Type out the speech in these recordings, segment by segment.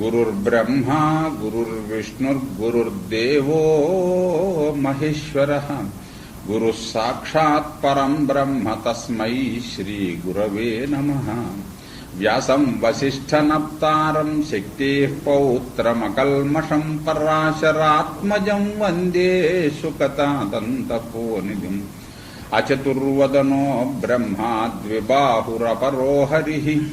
गुरुर्ब्रह्मा गुरुर्विष्णुर्गुरुर्देवो महेश्वरः। गुरुः साक्षात् परम् ब्रह्म नम श्रीगुरवे नमः। व्यासम् वसिष्ठनप्तारम् शक्तेः पौत्रमकल्मषम् पराशरात्मजम् वंदे सुकतादन्तपोनिधिम् अचतुर्वदनो ब्रह्मा द्विबाहुरपरो हरि।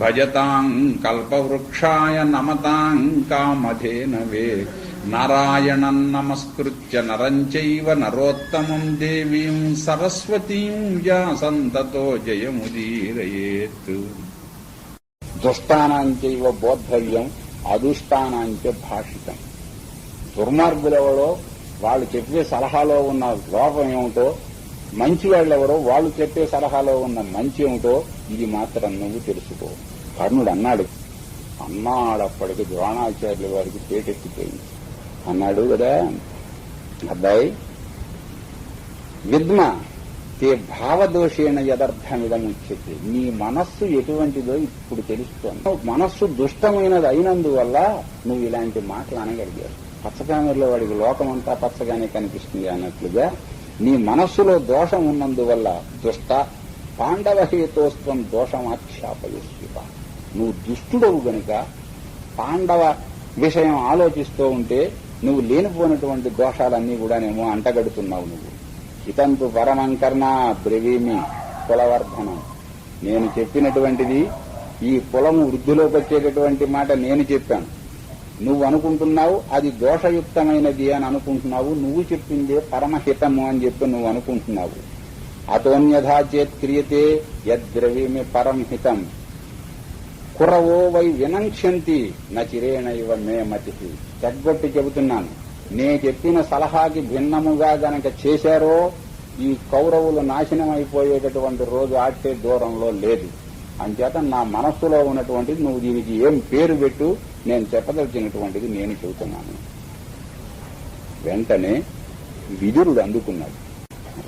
భజతాం కల్పవృక్షాయ నమతాం కామధేనవే. నారాయణం నమస్కృత్య నరంచైవ నరోత్తమం దేవీం సరస్వతీం వ్యాసంతతో జయముదీరయేత్. దుష్టానాంచైవ బోద్ధవ్యం అదుష్టానాంచ భాషితం. దుర్మార్గులెవరో వాళ్ళు చెప్పే సలహాలో ఉన్న లోపం ఏమిటో మంచి వాళ్ళెవరో వాళ్ళు చెప్పే సలహాలో ఉన్న మంచి ఏమిటో ఇది మాత్రం నువ్వు తెలుసుకో. కర్ణుడు అన్నాడు అన్నాడప్పటికి ద్రోణాచార్యుల వారికి పేటెత్తిపోయింది అన్నాడు కదా అబ్బాయి విద్మ తే భావదోషేణ యదర్థమిదం ఉచ్యతే. నీ మనస్సు ఎటువంటిదో ఇప్పుడు తెలుస్తోంది. మనస్సు దుష్టమైనది అయినందువల్ల నువ్వు ఇలాంటి మాటలు అనగలిగారు పచ్చకామెరలో వాడికి లోకమంతా పచ్చగానే కనిపిస్తుంది అన్నట్లుగా నీ మనస్సులో దోషం ఉన్నందువల్ల దుష్ట పాండవహేతోస్త్వం దోషం ఆక్షాపయస్విత నువ్వు దుష్టుడవు గనుక పాండవ విషయం ఆలోచిస్తూ ఉంటే నువ్వు లేనిపోయినటువంటి దోషాలన్నీ కూడానేమో అంటగడుతున్నావు నువ్వు. ఇతంతు పరమంకర్ణ బ్రవీమి కులవర్ధనం. నేను చెప్పినటువంటిది ఈ కులము వృద్ధిలోకి వచ్చేటటువంటి మాట నేను చెప్పాను. నువ్వు అనుకుంటున్నావు అది దోషయుక్తమైనది అని అనుకుంటున్నావు నువ్వు చెప్పిందే పరమహితము అని చెప్పి నువ్వు అనుకుంటున్నావు. అతోన్యథా చేత్ క్రియతే యద్ద్రవీమి పరంహితం కురవో వై వినంక్షంతి నచిరేణ ఇవ మే మతి. తగ్గొట్టి చెబుతున్నాను. నే చెప్పిన సలహాకి భిన్నముగా గనక చేశారో ఈ కౌరవులు నాశనం అయిపోయేటటువంటి రోజు ఆటే దూరంలో లేదు. అంచేత నా మనస్సులో ఉన్నటువంటిది నువ్వు దీనికి ఏం పేరు పెట్టు నేను చెప్పదలిచినటువంటిది నేను చెబుతున్నాను. వెంటనే విదురుడు అందుకున్నాడు.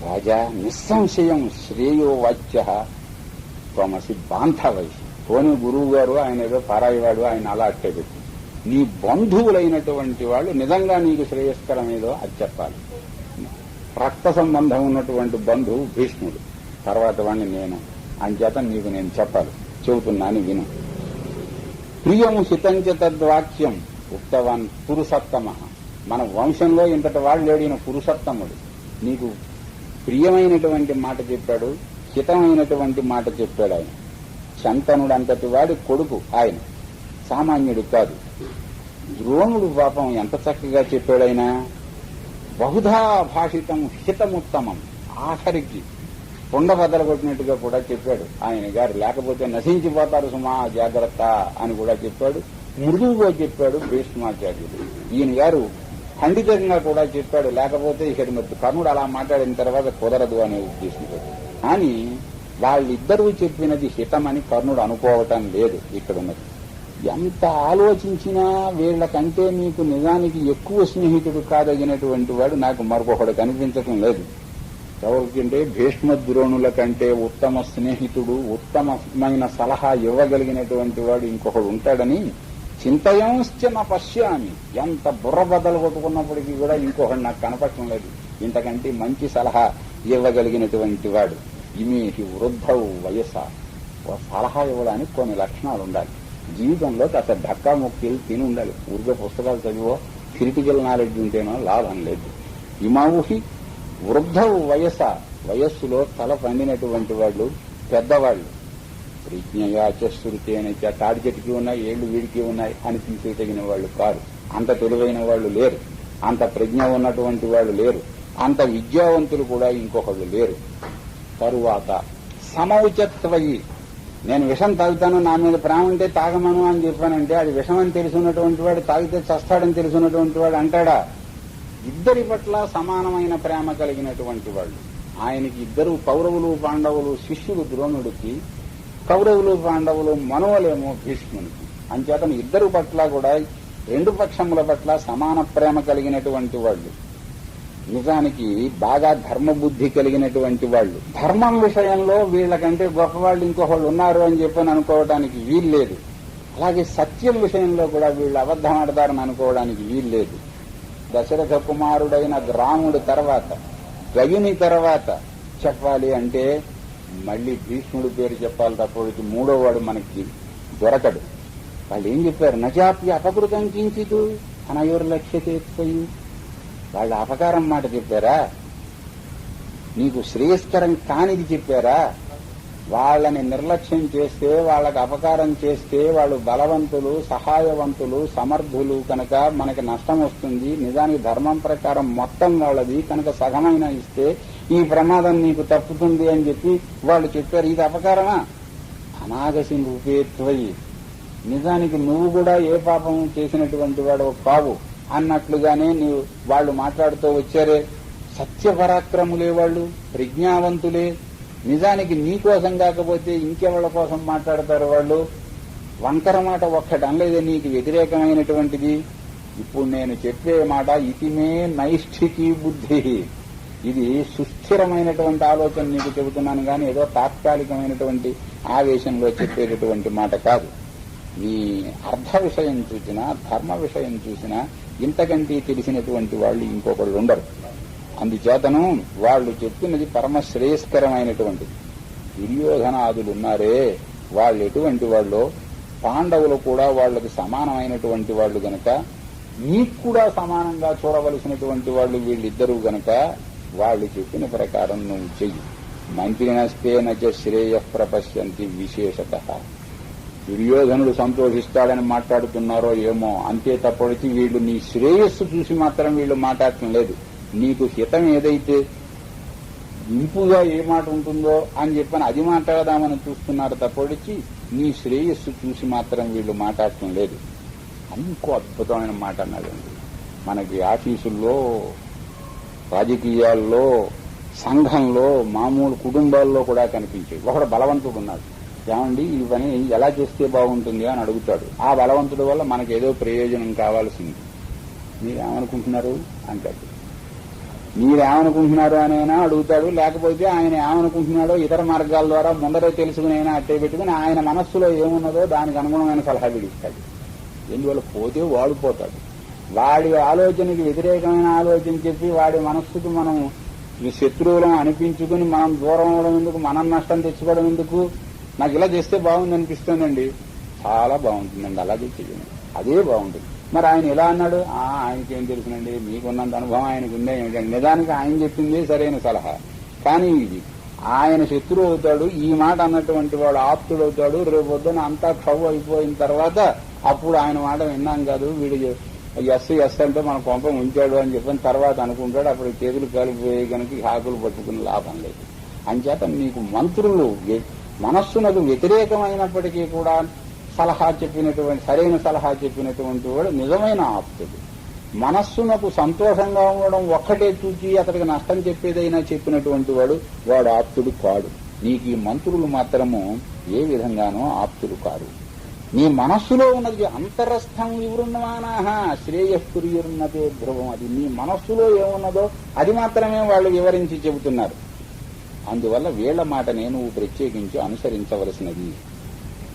రాజా నిస్సంశయం శ్రేయో వాచ్య. తమసి బాంధవైసి పోనీ గురువు గారు ఆయన ఏదో పారాయివాడు ఆయన అలా అట్టే పెట్టి నీ బంధువులైనటువంటి వాళ్ళు నిజంగా నీకు శ్రేయస్కరమేదో అది చెప్పాలి. రక్త సంబంధం ఉన్నటువంటి బంధువు భీష్ముడు. తర్వాత వాడిని నేను అంచేత నీకు నేను చెప్పాలి. చెబుతున్నాను విను. ప్రియము హితంచ తద్వాక్యం ఉక్తవాన్ పురుషత్తమ. మన వంశంలో ఇంతటి వాళ్ళు లేడిన పురుషత్తముడు. నీకు ప్రియమైనటువంటి మాట చెప్పాడు హితమైనటువంటి మాట చెప్పాడు ఆయన. శంతనుడు అంతటి వాడి కొడుకు ఆయన. సామాన్యుడు కాదు. ద్రోణుడు పాపం ఎంత చక్కగా చెప్పాడైనా బహుధా భాషితం హితముత్తమం. ఆఖరికి కొండ కొట్టినట్టుగా కూడా చెప్పాడు ఆయన గారు. లేకపోతే నశించిపోతారు సుమా జాగ్రత్త అని కూడా చెప్పాడు. మృదువుగా చెప్పాడు భీష్మాచార్యుడు. ఈయన గారు ఖండితంగా కూడా చెప్పాడు. లేకపోతే ఇక్కడ మరి కర్ణుడు అలా మాట్లాడిన తర్వాత కుదరదు అనే ఉద్దేశంతో. కానీ వాళ్ళిద్దరూ చెప్పినది హితమని కర్ణుడు అనుకోవటం లేదు ఇక్కడ ఉన్నది. ఎంత ఆలోచించినా వీళ్ళకంటే మీకు నిజానికి ఎక్కువ స్నేహితుడు కాదగినటువంటి వాడు నాకు మరొకడు కనిపించటం లేదు. ఎవరికంటే భీష్మ ద్రోణుల కంటే ఉత్తమ స్నేహితుడు ఉత్తమమైన సలహా ఇవ్వగలిగినటువంటి వాడు ఇంకొకడు ఉంటాడని చింతయంశ్చన పశ్యామి. ఎంత బుర్ర బద్దలు కొట్టుకున్నప్పటికీ కూడా ఇంకొకటి నాకు కనపడటం లేదు. ఇంతకంటే మంచి సలహా ఇవ్వగలిగినటువంటి వాడు ఇమేటి వృద్ధవు వయస. సలహా ఇవ్వడానికి కొన్ని లక్షణాలు ఉండాలి. జీవితంలో కాస్త ధక్కా ముక్కిలు తిని ఉండాలి. ఊరికే పుస్తకాలు చదివో క్రిటికల్ నాలెడ్జ్ ఉంటేనో లాభం లేదు. ఇమావుహి వృద్ధవు వయస. వయస్సులో తల పండినటువంటి వాళ్ళు పెద్దవాళ్ళు. ప్రజ్ఞగా అనే తాడి చెట్టుకి ఉన్నాయి ఏళ్ళు వీడికి ఉన్నాయి అని తీసేతగిన వాళ్ళు కారు. అంత తెలివైన వాళ్ళు లేరు. అంత ప్రజ్ఞ ఉన్నటువంటి వాళ్ళు లేరు. అంత విద్యావంతులు కూడా ఇంకొకళ్ళు లేరు. తరువాత సమౌచత్వయి. నేను విషం తాగుతాను నా మీద ప్రేమ ఉంటే తాగమను అని చెప్పానంటే అది విషం అని తెలుసున్నటువంటి వాడు తాగితే చస్తాడని తెలుసున్నటువంటి వాడు అంటాడా? ఇద్దరి పట్ల సమానమైన ప్రేమ కలిగినటువంటి వాళ్ళు. ఆయనకి ఇద్దరు కౌరవులు పాండవులు శిష్యులు ద్రోణుడికి కౌరవులు పాండవులు మనవలేమో భీష్మునికి అంచేతను ఇద్దరు పట్ల కూడా రెండు పక్షముల పట్ల సమాన ప్రేమ కలిగినటువంటి వాళ్ళు. నిజానికి బాగా ధర్మబుద్ధి కలిగినటువంటి వాళ్ళు. ధర్మం విషయంలో వీళ్ళకంటే గొప్పవాళ్ళు ఇంకొకళ్ళు ఉన్నారు అని చెప్పని అనుకోవడానికి వీల్లేదు. అలాగే సత్యం విషయంలో కూడా వీళ్ళు అబద్ధం ఆడతారని అనుకోవడానికి వీల్లేదు. దశరథ కుమారుడైన రాముడు తర్వాత గయుని తర్వాత చెప్పాలి అంటే మళ్ళీ భీష్ముడి పేరు చెప్పాలి తప్పటికి మూడో వాడు మనకి దొరకడు. వాళ్ళు ఏం చెప్పారు? నజాపి అపకృతం కించిదు అనయోరు లక్ష్యతేపోయి వాళ్ళు అపకారం మాట చెప్పారా? నీకు శ్రేయస్కరం కానిది చెప్పారా? వాళ్ళని నిర్లక్ష్యం చేస్తే వాళ్ళకి అపకారం చేస్తే వాళ్ళు బలవంతులు సహాయవంతులు సమర్థులు కనుక మనకి నష్టం వస్తుంది. నిజానికి ధర్మం ప్రకారం మొత్తం వాళ్ళది. కనుక సగమైన ఇస్తే ఈ ప్రమాదం నీకు తప్పుతుంది అని చెప్పి వాళ్ళు చెప్పారు. ఇది అపకారమా? అనాగసి రూపేత్వయి నిజానికి నువ్వు కూడా ఏ పాపం చేసినటువంటి వాడు కావు. అన్నట్లుగానే నీవు వాళ్ళు మాట్లాడుతూ వచ్చారే. సత్యపరాక్రములే వాళ్ళు ప్రజ్ఞావంతులే. నిజానికి నీ కోసం కాకపోతే ఇంకెవళ్ళ కోసం మాట్లాడతారు వాళ్ళు? వంకర మాట ఒక్కటి అనలేదే నీకు వ్యతిరేకమైనటువంటిది. ఇప్పుడు నేను చెప్పే మాట ఇతిమే నైష్ఠికి బుద్ధి. ఇది సుస్థిరమైనటువంటి ఆలోచన నీకు చెబుతున్నాను కానీ ఏదో తాత్కాలికమైనటువంటి ఆవేశంలో చెప్పేటటువంటి మాట కాదు. నీ అర్థ విషయం చూసినా ధర్మ విషయం చూసినా ఇంతకంటే తెలిసినటువంటి వాళ్ళు ఇంకొకళ్ళు ఉండరు. అందుచేతను వాళ్ళు చెప్పినది పరమశ్రేయస్కరమైనటువంటిది. దుర్యోధనాదులు ఉన్నారే వాళ్ళు ఎటువంటి వాళ్ళు? పాండవులు కూడా వాళ్ళకి సమానమైనటువంటి వాళ్ళు గనక నీకు కూడా సమానంగా చూడవలసినటువంటి వాళ్ళు వీళ్ళిద్దరూ గనక వాళ్ళు చెప్పిన ప్రకారం నువ్వు చెయ్యి. మంత్రినస్తే నచ శ్రేయ ప్రపశ్యంతి విశేషత. దుర్యోధనుడు సంతోషిస్తాడని మాట్లాడుతున్నారో ఏమో అంతే తప్పటికి వీళ్ళు నీ శ్రేయస్సు చూసి మాత్రం వీళ్ళు మాట్లాడటం లేదు. నీకు హితం ఏదైతే ఇంపుగా ఏ మాట ఉంటుందో అని చెప్పని అది మాట్లాడదామని చూస్తున్నారు తప్పటికి నీ శ్రేయస్సు చూసి మాత్రం వీళ్ళు మాట్లాడటం లేదు. ఇంకో అద్భుతమైన మాట అన్నాడండి. మనకి ఆఫీసుల్లో రాజకీయాల్లో సంఘంలో మామూలు కుటుంబాల్లో కూడా కనిపించేది ఒకడు బలవంతుడు ఉన్నాడు. ఏమండి ఈ పని ఎలా చేస్తే బాగుంటుంది అని అడుగుతాడు. ఆ బలవంతుడి వల్ల మనకేదో ప్రయోజనం కావాల్సింది. మీరేమనుకుంటున్నారు? అంటాడు. మీరేమనుకుంటున్నారు అనైనా అడుగుతాడు. లేకపోతే ఆయన ఏమనుకుంటున్నాడో ఇతర మార్గాల ద్వారా ముందరే తెలుసుకునైనా అట్టే పెట్టుకుని ఆయన మనస్సులో ఏమున్నదో దానికి అనుగుణమైన సలహా విడిస్తాడు. ఎందువల్ల పోతే వాడిపోతాడు వాడి ఆలోచనకి వ్యతిరేకమైన ఆలోచన చెప్పి వాడి మనస్సుకు మనం ఈ శత్రువులం అనిపించుకుని మనం దూరం అవడం ఎందుకు? మనం నష్టం తెచ్చుకోవడం ఎందుకు? నాకు ఇలా చేస్తే బాగుంది అనిపిస్తుందండి. చాలా బాగుంటుందండి. అలాగే చెయ్యండి అదే బాగుంటుంది. మరి ఆయన ఎలా అన్నాడు? ఆ ఆయనకేం తెలుసునండి? మీకున్నంత అనుభవం ఆయనకు ఉందే ఏమిటండి? నిజానికి ఆయన చెప్పింది సరైన సలహా. కానీ ఇది ఆయన శత్రువు అవుతాడు ఈ మాట అన్నటువంటి వాడు ఆప్తుడు అవుతాడు రేపు పొద్దున అంతా క్షవ్ అయిపోయిన తర్వాత అప్పుడు ఆయన మాట విన్నాం కాదు వీడు ఎస్ ఎస్ అంటే మన కొంప ఉంచాడు అని చెప్పిన తర్వాత అనుకుంటాడు అప్పుడు చేతులు కాలిపోయి కనుక ఆకులు పట్టుకుని లాభం లేదు. అంచేత మీకు మంత్రులు మనస్సునకు వ్యతిరేకమైనప్పటికీ కూడా సలహా చెప్పినటువంటి సరైన సలహా చెప్పినటువంటి వాడు నిజమైన ఆప్తుడు. మనస్సునకు సంతోషంగా ఉండడం ఒక్కటే చూచి అతడికి నష్టం చెప్పేదైనా చెప్పినటువంటి వాడు వాడు ఆప్తుడు కాడు. నీకు ఈ మంత్రులు మాత్రము ఏ విధంగానూ ఆప్తులు కాదు నీ మనస్సులో ఉన్నది అంతరస్థం వివృణమానాహ శ్రేయస్కురియున్నతే ధ్రువం. అది నీ మనస్సులో ఏమున్నదో అది మాత్రమే వాళ్ళు వివరించి చెబుతున్నారు. అందువల్ల వీళ్ళ మాటనే నువ్వు ప్రత్యేకించి అనుసరించవలసినది.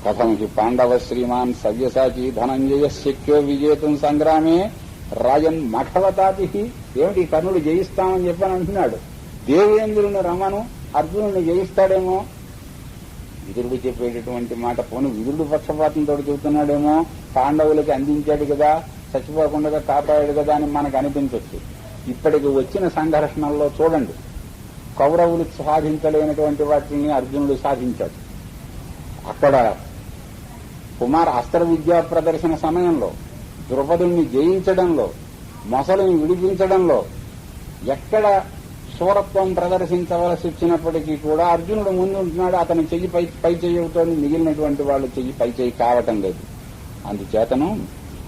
కథం హి పాండవ శ్రీమాన్ సవ్యసాచి ధనంజయ శక్యో విజేతం సంగ్రామే రాజన్ మఠవతాపి ఏమిటి కర్ణుడు జయిస్తామని చెప్పని అంటున్నాడు. దేవేంద్రుని రమను అర్జునుడిని జయిస్తాడేమో? విదురుడు చెప్పేటటువంటి మాట పోను. విదురుడు పక్షపాతంతో చెబుతున్నాడేమో పాండవులకి అందించాడు కదా చచ్చిపోకుండా కాపాడాడు కదా అని మనకు అనిపించవచ్చు ఇప్పటికి వచ్చిన సంఘర్షణల్లో చూడండి. కౌరవులు సాధించలేనటువంటి వాటిని అర్జునుడు సాధించాడు. అక్కడ కుమార్ అస్త్ర విద్యా ప్రదర్శన సమయంలో ద్రుపదుల్ని జయించడంలో మొసలిని విడిపించడంలో ఎక్కడ శూరత్వం ప్రదర్శించవలసి వచ్చినప్పటికీ కూడా అర్జునుడు ముందుంటున్నాడు అతని చెయ్యి పై పై చెయ్యితో మిగిలినటువంటి వాళ్ళు చెయ్యి పై చెయ్యి కావటం లేదు. అందుచేతను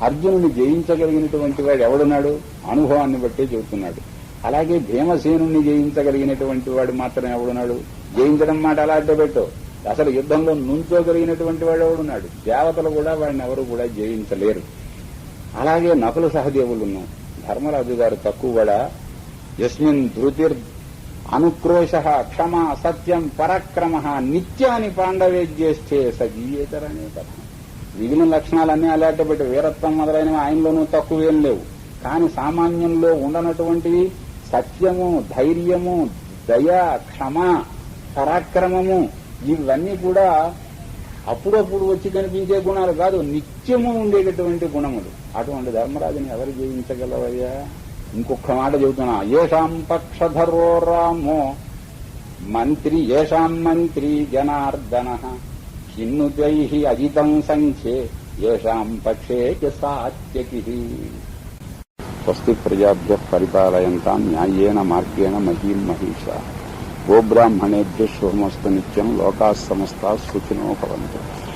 అర్జునుని జయించగలిగినటువంటి వాడు ఎవడున్నాడు? అనుభవాన్ని బట్టే చెబుతున్నాడు. అలాగే భీమసేనుని జయించగలిగినటువంటి వాడు మాత్రం ఎవడున్నాడు? జయించడం మాట అలా అడ్డబెట్టు. అసలు యుద్ధంలో నుంచోగలిగినటువంటి వాడు ఎవడున్నాడు? దేవతలు కూడా వాడిని ఎవరు కూడా జయించలేరు. అలాగే నకుల సహదేవులు ధర్మరాజు గారు తక్కువ కూడా యస్మిన్ ధృతిర్ అనుక్రోశ క్షమ సత్యం పరాక్రమ నిత్యాని పాండవే చేస్తే సజీయేతరనే కథ మిగిలిన లక్షణాలన్నీ అలాంటి పెట్టి వీరత్వం మొదలైనవి ఆయనలోనూ తక్కువేం లేవు. కానీ సామాన్యంలో ఉండనటువంటివి సత్యము ధైర్యము దయ క్షమ పరాక్రమము ఇవన్నీ కూడా అప్పుడప్పుడు వచ్చి కనిపించే గుణాలు కాదు. నిత్యము ఉండేటటువంటి గుణములు. అటువంటి ధర్మరాజుని ఎవరు జయించగలవయ్యా? ఇంకొక మాట చెబుతున్నా. ఏషాం పక్షధరో రామో మంత్రి ఏషాం మంత్రి జనార్దన. కిన్నుతై అజితం సంఖ్యే ఏషాం పక్షే సాత్యకి. స్వస్తి ప్రజాభ్య పరిపాలయంతా న్యాయేన మార్గేణ మహీం మహిష. గోబ్రాహ్మణేభ్య శుభమస్తు నిత్యం లోకా సమస్త సుఖినో భవంతు.